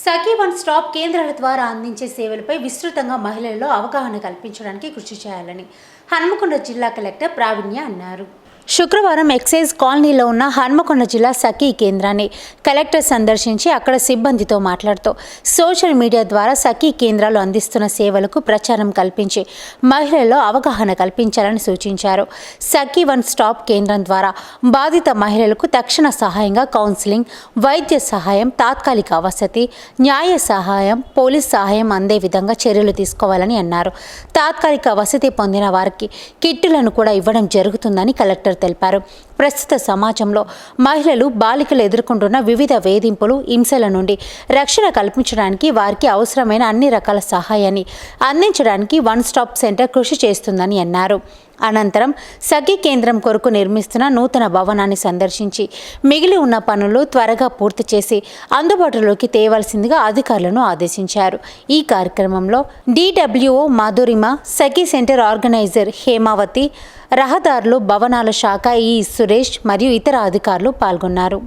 సఖీ one stop కేంద్రాల ద్వారా అందించే సేవలపై విస్తృతంగా మహిళల్లో అవగాహన కల్పించడానికి కృషి చేయాలని హన్మకొండ జిల్లా కలెక్టర్ ప్రావీణ్య అన్నారు. శుక్రవారం ఎక్సైజ్ కాలనీలో ఉన్న హన్మకొండ జిల్లా సఖీ కేంద్రాన్ని కలెక్టర్ సందర్శించి అక్కడ సిబ్బందితో మాట్లాడుతూ సోషల్ మీడియా ద్వారా సఖీ కేంద్రాలు అందిస్తున్న సేవలకు ప్రచారం కల్పించి మహిళల్లో అవగాహన కల్పించాలని సూచించారు. సఖీ వన్ స్టాప్ కేంద్రం ద్వారా బాధిత మహిళలకు తక్షణ సహాయంగా కౌన్సిలింగ్ వైద్య సహాయం తాత్కాలిక వసతి న్యాయ సహాయం పోలీస్ సహాయం అందే విధంగా చర్యలు తీసుకోవాలని అన్నారు. తాత్కాలిక వసతి పొందిన వారికి కిట్టులను కూడా ఇవ్వడం జరుగుతుందని కలెక్టర్ తెలిపారు. ప్రస్తుత సమాజంలో మహిళలు బాలికలు ఎదుర్కొంటున్న వివిధ వేధింపులు హింసల నుండి రక్షణ కల్పించడానికి వారికి అవసరమైన అన్ని రకాల సహాయాన్ని అందించడానికి వన్ స్టాప్ సెంటర్ కృషి చేస్తుందని అన్నారు. అనంతరం సఖీ కేంద్రం కొరకు నిర్మిస్తున్న నూతన భవనాన్ని సందర్శించి మిగిలి ఉన్న పనులు త్వరగా పూర్తి చేసి అందుబాటులోకి తేవాల్సిందిగా అధికారులను ఆదేశించారు. ఈ కార్యక్రమంలో DWO Madhurima Sakhi centre organiser Hemavathi రహదారులు భవనాల శాఖ ఈ సురేష్ మరియు ఇతర అధికారులు పాల్గొన్నారు.